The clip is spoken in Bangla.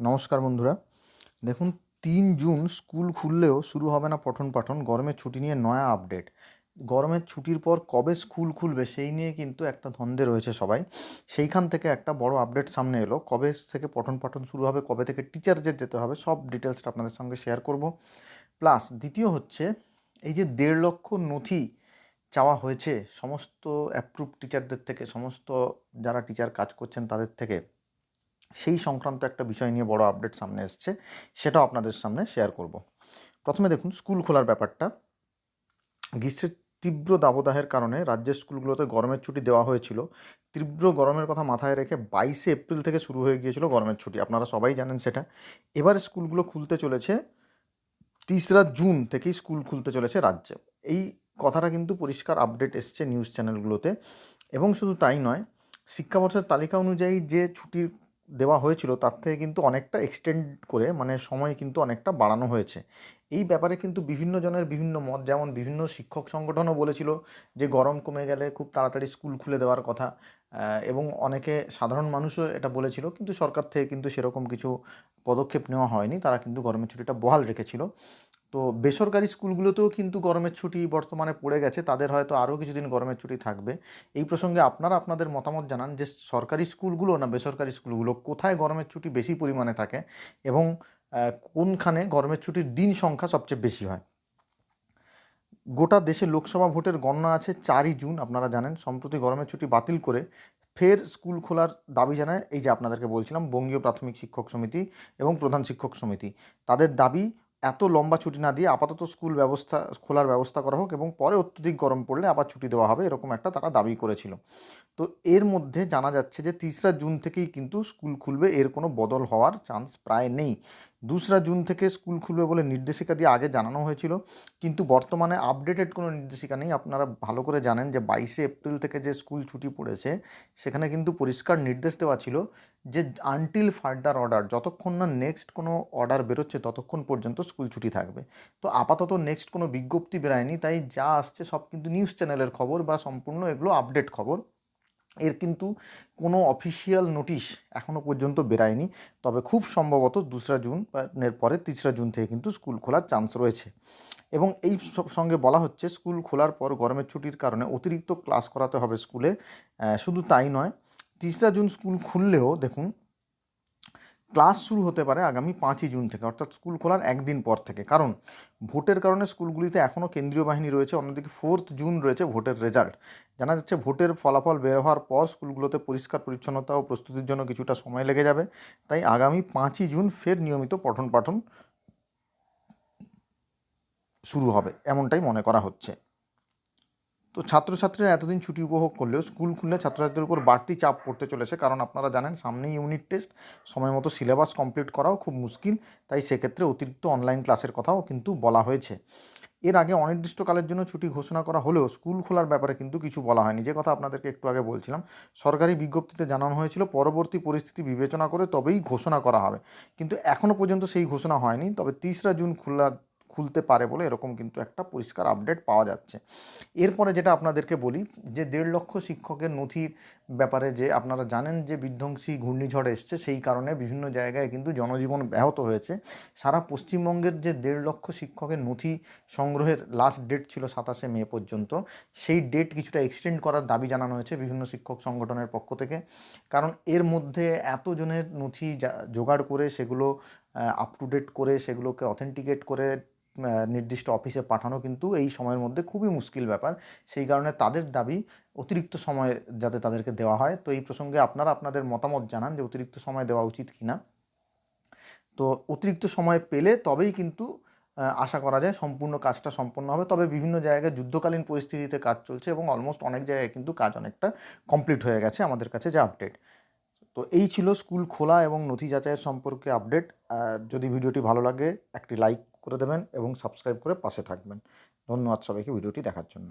নমস্কার বন্ধুরা। দেখুন, তিন জুন স্কুল খুললেও শুরু হবে না পঠন পাঠন গরমের ছুটি নিয়ে নয়া আপডেট। গরমের ছুটির পর কবে স্কুল খুলবে সেই নিয়ে কিন্তু একটা ধন্দে রয়েছে সবাই। সেইখান থেকে একটা বড় আপডেট সামনে এলো, কবে থেকে পঠন পাঠন শুরু হবে, কবে থেকে টিচারদের যেতে হবে, সব ডিটেলসটা আপনাদের সঙ্গে শেয়ার করব। প্লাস দ্বিতীয় হচ্ছে, এই যে দেড় লক্ষ নথি চাওয়া হয়েছে, সমস্ত অ্যাপ্রুভ টিচারদের থেকে, সমস্ত যারা টিচার কাজ করছেন তাদের থেকে সেই সংক্রান্ত একটা বিষয় নিয়ে বড় আপডেট সামনে এসছে, সেটাও আপনাদের সামনে শেয়ার করব। প্রথমে দেখুন স্কুল খোলার ব্যাপারটা। গ্রীষ্মের তীব্র দাবদাহের কারণে রাজ্যের স্কুলগুলোতে গরমের ছুটি দেওয়া হয়েছিল। তীব্র গরমের কথা মাথায় রেখে বাইশে এপ্রিল থেকে শুরু হয়ে গিয়েছিল গরমের ছুটি, আপনারা সবাই জানেন সেটা। এবার স্কুলগুলো খুলতে চলেছে তিসরা জুন থেকেই স্কুল খুলতে চলেছে রাজ্যে। এই কথাটা কিন্তু পরিষ্কার আপডেট এসছে নিউজ চ্যানেলগুলোতে এবং শুধু তাই নয়, শিক্ষাবর্ষের তালিকা অনুযায়ী যে ছুটির দেওয়া হয়েছিল তার থেকে কিন্তু অনেকটা এক্সটেন্ড করে মানে সময় কিন্তু অনেকটা বাড়ানো হয়েছে। এই ব্যাপারে কিন্তু বিভিন্ন জনের বিভিন্ন মত। যেমন বিভিন্ন শিক্ষক সংগঠনও বলেছিল যে গরম কমে গেলে খুব তাড়াতাড়ি স্কুল খুলে দেওয়ার কথা এবং অনেকে সাধারণ মানুষও এটা বলেছিল, কিন্তু সরকার থেকে কিন্তু সেরকম কিছু পদক্ষেপ নেওয়া হয়নি। তারা কিন্তু গরমের ছুটিটা বহাল রেখেছিল। তো বেসরকারি স্কুলগুলোতেও কিন্তু গরমের ছুটি বর্তমানে পড়ে গেছে। তাদের হয়তো আরও কিছুদিন গরমের ছুটি থাকবে। এই প্রসঙ্গে আপনারা আপনাদের মতামত জানান যে সরকারি স্কুলগুলো না বেসরকারি স্কুলগুলো কোথায় গরমের ছুটি বেশি পরিমাণে থাকে এবং কোনখানে গরমের ছুটির দিন সংখ্যা সবচেয়ে বেশি হয়? গোটা দেশে লোকসভা ভোটের গণনা আছে চারই জুন, আপনারা জানেন। সম্প্রতি গরমের ছুটি বাতিল করে ফের স্কুল খোলার দাবি জানায়, এই যে আপনাদেরকে বলছিলাম, বঙ্গীয় প্রাথমিক শিক্ষক সমিতি এবং প্রধান শিক্ষক সমিতি। তাদের দাবি, এত লম্বা ছুটি না দিয়ে আপাতত স্কুল ব্যবস্থা, খোলার ব্যবস্থা করা হোক এবং পরে অত্যধিক গরম পড়লে আবার ছুটি দেওয়া হবে, এরকম একটা তারা দাবি করেছিল। তো এর মধ্যে জানা যাচ্ছে যে, তিসরা জুন থেকেই কিন্তু স্কুল খুলবে, এর কোনো বদল হওয়ার চান্স প্রায় নেই। দোসরা জুন থেকে স্কুল খুলবে বলে নির্দেশিকা দিয়ে আগে জানানো হয়েছিল, কিন্তু বর্তমানে আপডেটেড কোনো নির্দেশিকা নেই। আপনারা ভালো করে জানেন যে বাইশে এপ্রিল থেকে যে স্কুল ছুটি পড়েছে, সেখানে কিন্তু পরিষ্কার নির্দেশ দেওয়া ছিল যে আনটিল ফার্দার অর্ডার যতক্ষণ না নেক্সট কোনো অর্ডার বেরোচ্ছে, ততক্ষণ পর্যন্ত স্কুল ছুটি থাকবে। তো আপাতত নেক্সট কোনো বিজ্ঞপ্তি বেরোয়নি, তাই যা আসছে সব কিন্তু নিউজ চ্যানেলের খবর বা সম্পূর্ণ এগুলো আপডেট খবর। এর কিন্তু কোনো অফিসিয়াল নোটিশ এখনও পর্যন্ত বেরায়নি। তবে খুব সম্ভবত দোসরা জুন এর পরে তিসরা জুন থেকে কিন্তু স্কুল খোলার চান্স রয়েছে। এবং এই সঙ্গে বলা হচ্ছে স্কুল খোলার পর গরমের ছুটির কারণে অতিরিক্ত ক্লাস করাতে হবে স্কুলে। শুধু তাই নয়, তিসরা জুন স্কুল খুললেও দেখুন ক্লাস শুরু হতে পারে আগামী পাঁচই জুন থেকে, অর্থাৎ স্কুল খোলার একদিন পর থেকে। কারণ ভোটের কারণে স্কুলগুলিতে এখনও কেন্দ্রীয় বাহিনী রয়েছে, অন্যদিকে ফোর্থ জুন রয়েছে ভোটের রেজাল্ট। জানা যাচ্ছে ভোটের ফলাফল বের হওয়ার পর স্কুলগুলোতে পরিষ্কার পরিচ্ছন্নতা ও প্রস্তুতির জন্য কিছুটা সময় লেগে যাবে। তাই আগামী পাঁচই জুন ফের নিয়মিত পঠন পাঠন শুরু হবে, এমনটাই মনে করা হচ্ছে। তো ছাত্রছাত্রীরা এতদিন ছুটি উপভোগ করলেও স্কুল খুললে ছাত্রছাত্রীদের উপর বাড়তি চাপ পড়তে চলেছে। কারণ আপনারা জানেন, সামনেই ইউনিট টেস্ট সময় মতো সিলেবাস কমপ্লিট করাও খুব মুশকিল। তাই সেক্ষেত্রে অতিরিক্ত অনলাইন ক্লাসের কথাও কিন্তু বলা হয়েছে। এর আগে অনির্দিষ্টকালের জন্য ছুটি ঘোষণা করা হলেও স্কুল খোলার ব্যাপারে কিন্তু কিছু বলা হয়নি। যে কথা আপনাদেরকে একটু আগে বলছিলাম, সরকারি বিজ্ঞপ্তিতে জানানো হয়েছিল, পরবর্তী পরিস্থিতি বিবেচনা করে তবেই ঘোষণা করা হবে। কিন্তু এখনও পর্যন্ত সেই ঘোষণা হয়নি। তবে তিসরা জুন খোলা খুলতে পারে বলে এরকম কিন্তু একটা পরিষ্কার আপডেট পাওয়া যাচ্ছে। এরপরে যেটা আপনাদেরকে বলি, যে দেড় লক্ষ শিক্ষকের নথির ব্যাপারে যে আপনারা জানেন যে বিধ্বংসী ঘূর্ণিঝড় এসছে, সেই কারণে বিভিন্ন জায়গায় কিন্তু জনজীবন ব্যাহত হয়েছে। সারা পশ্চিমবঙ্গের যে দেড় লক্ষ শিক্ষকের নথি সংগ্রহের লাস্ট ডেট ছিল সাতাশে মে পর্যন্ত, সেই ডেট কিছুটা এক্সটেন্ড করার দাবি জানানো হয়েছে বিভিন্ন শিক্ষক সংগঠনের পক্ষ থেকে। কারণ এর মধ্যে এতজনের নথি জোগাড় করে সেগুলো আপ টু ডেট করে সেগুলোকে অথেন্টিকেট করে নির্দিষ্ট অফিসে পাঠানো কিন্তু এই সময়ের মধ্যে খুবই মুশকিল ব্যাপার। সেই কারণে তাদের দাবি অতিরিক্ত সময় যাতে তাদেরকে দেওয়া হয়। তো এই প্রসঙ্গে আপনারা আপনাদের মতামত জানান যে অতিরিক্ত সময় দেওয়া উচিত কি না। তো অতিরিক্ত সময় পেলে তবেই কিন্তু আশা করা যায় সম্পূর্ণ কাজটা সম্পন্ন হবে। তবে বিভিন্ন জায়গায় যুদ্ধকালীন পরিস্থিতিতে কাজ চলছে এবং অলমোস্ট অনেক জায়গায় কিন্তু কাজ অনেকটা কমপ্লিট হয়ে গেছে আমাদের কাছে যে আপডেট তো এই ছিল স্কুল খোলা এবং নথি যাচাইয়ের সম্পর্কে আপডেট যদি ভিডিওটি ভালো লাগে, একটি লাইক করে দেবেন এবং সাবস্ক্রাইব করে পাশে থাকবেন। ধন্যবাদ সবাইকে ভিডিওটি দেখার জন্য।